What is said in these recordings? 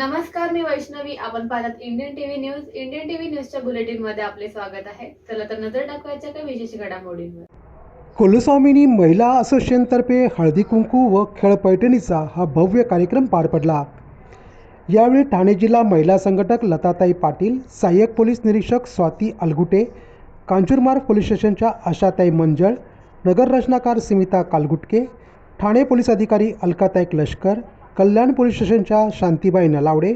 नमस्कार मी वैष्णवी. आपण पाहतात Indian TV news Indian TV न्यूजच्या बुलेटिनमध्ये आपले स्वागत आहे. चला तर नजर टाकवायच्या काही विशेष घडामोडींवर. कुलस्वामिनी महिला असोसिएशनतर्फे हळदी कुंकू व खेळ पैठणीचा हा भव्य कार्यक्रम पार पडला. यावेळी ठाणे जिल्हा महिला संघटक लताताई पाटील सहाय्यक पोलीस निरीक्षक स्वाती अलगुटे कांजूरमार्ग पोलीस स्टेशनच्या आशाताई मंजळ नगररचनाकार स्मिता कालगुटके ठाणे पोलीस अधिकारी अलकाताई लष्कर कल्याण पोलीस स्टेशनच्या शांतीबाई नलावडे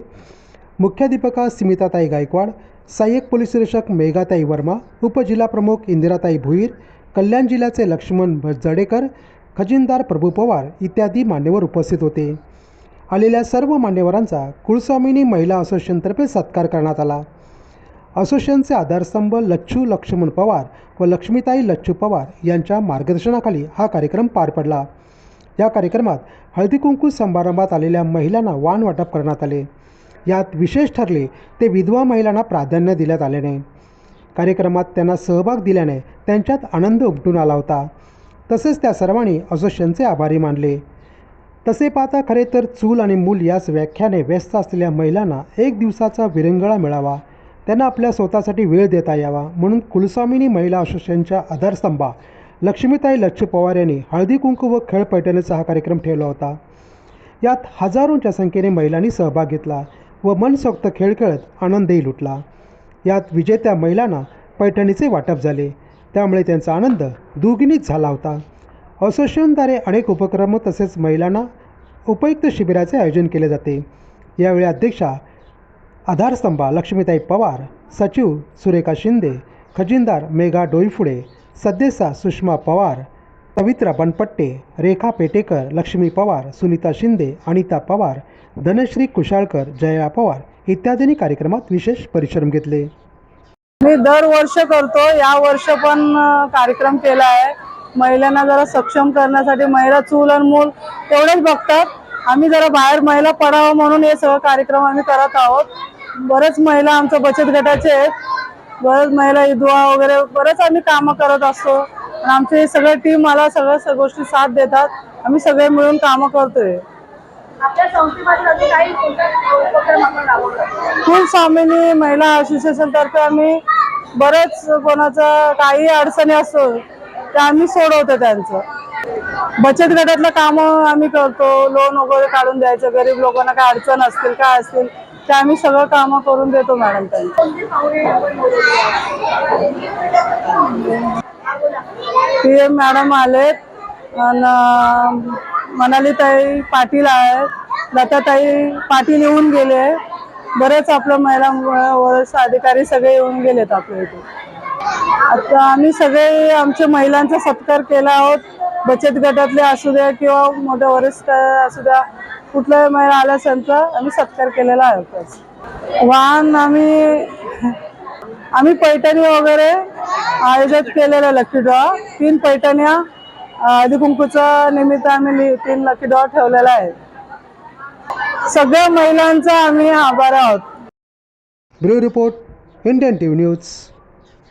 मुख्याधीपका स्मिताताई गायकवाड सहाय्यक पोलीस निरीक्षक मेघाताई वर्मा उपजिल्हाप्रमुख इंदिराताई भुईर कल्याण जिल्ह्याचे लक्ष्मण जडेकर खजिनदार प्रभू पवार इत्यादी मान्यवर उपस्थित होते. आलेल्या सर्व मान्यवरांचा कुळस्वामिनी महिला असोसिएशनतर्फे सत्कार करण्यात आला. असोसिएशनचे आधारस्तंभ लच्छू लक्ष्मण पवार व लक्ष्मीताई लच्छू पवार यांच्या मार्गदर्शनाखाली हा कार्यक्रम पार पडला. या कार्यक्रमात हळदीकुंकू समारंभात आलेल्या महिलांना वाण वाटप करण्यात आले. यात विशेष ठरले ते विधवा महिलांना प्राधान्य देण्यात आले नाही कार्यक्रमात त्यांना सहभाग दिल्याने त्यांच्यात आनंद उमटून आला होता. तसेच त्या सर्वांनी असोसिएशनचे आभारी मानले. तसे पाहता खरे तर चूल आणि मूल याच व्याख्याने व्यस्त असलेल्या महिलांना एक दिवसाचा विरंगळा मिळावा. त्यांना आपल्या स्वतःसाठी वेळ देता यावा. म्हणून कुलस्वामिनी महिला असोसिएशनच्या आधारस्तंभा लक्ष्मीताई लच्छू पवार यांनी हळदी कुंकू व खेळ पैठणीचा हा कार्यक्रम ठेवला होता. यात हजारोंच्या संख्येने महिलांनी सहभाग घेतला व मनसोक्त खेळ खेळत आनंदही लुटला. यात विजेत्या महिलांना पैठणीचे वाटप झाले. त्यामुळे त्यांचा आनंद दुगिणीत झाला होता. असोसिएशनद्वारे अनेक उपक्रम तसेच महिलांना उपयुक्त शिबिराचे आयोजन केले जाते. यावेळी अध्यक्षा आधारस्तंभा लक्ष्मीताई पवार सचिव सुरेखा शिंदे खजिनदार मेघा डोईफुडे सद्देसा सुषमा पवार पवित्रा बनपट्टे रेखा पेटेकर लक्ष्मी पवार सुनीता शिंदे अनिता पवार धनश्री कुशाळकर जया पवार इत्यादींनी कार्यक्रमात विशेष परिश्रम घेतले. मी दरवर्ष करतो. या वर्ष पण कार्यक्रम केला आहे. महिलांना जरा सक्षम करण्यासाठी महिला चूल आणि मूल तेवढेच बघतात. आम्ही जरा बाहेर महिला पडावं म्हणून हे सगळं कार्यक्रम आम्ही करत आहोत. बरेच महिला आमच्या बचत गटाचे आहेत. बरेच महिला विधवा वगैरे बरेच आम्ही कामं करत असतो. आणि आमचे सगळे टीम मला सगळ्या गोष्टी साथ देतात. आम्ही सगळे मिळून कामं करतोय. फुल स्वामिनी महिला असोसिएशन तर्फे आम्ही बरेच कोणाचं काही अडचणी असतो ते आम्ही सोडवतो त्यांचं. बचत गटातलं काम आम्ही करतो. लोन वगैरे काढून द्यायचं. गरीब लोकांना काय अडचण असतील काय असतील ते आम्ही सगळं कामं करून देतो मॅडम त्यांना. पी एम मॅडम आलेत आणि मनालीताई पाटील आहेत लताताई पाटील येऊन गेले. बरेच आपल्या महिला वरिष्ठ अधिकारी सगळे येऊन गेलेत आपल्या इथे. आता आम्ही सगळे आमच्या महिलांचा सत्कार केला आहोत. बचत गटातले असू द्या किंवा मोठ्या वरिष्ठ असू द्या कुठल्याही महिला आल्या त्यांचा आम्ही सत्कार केलेला आहे वाहन आम्ही आम्ही पैठणी वगैरे आयोजित केलेलं लकी ड्रॉ तीन पैठण्या आधी कुंकूच्या निमित्त आम्ही तीन लकी ड्रॉ ठेवलेला आहे. सगळ्या महिलांचा आम्ही आभार आहोत. Bureau report Indian TV news.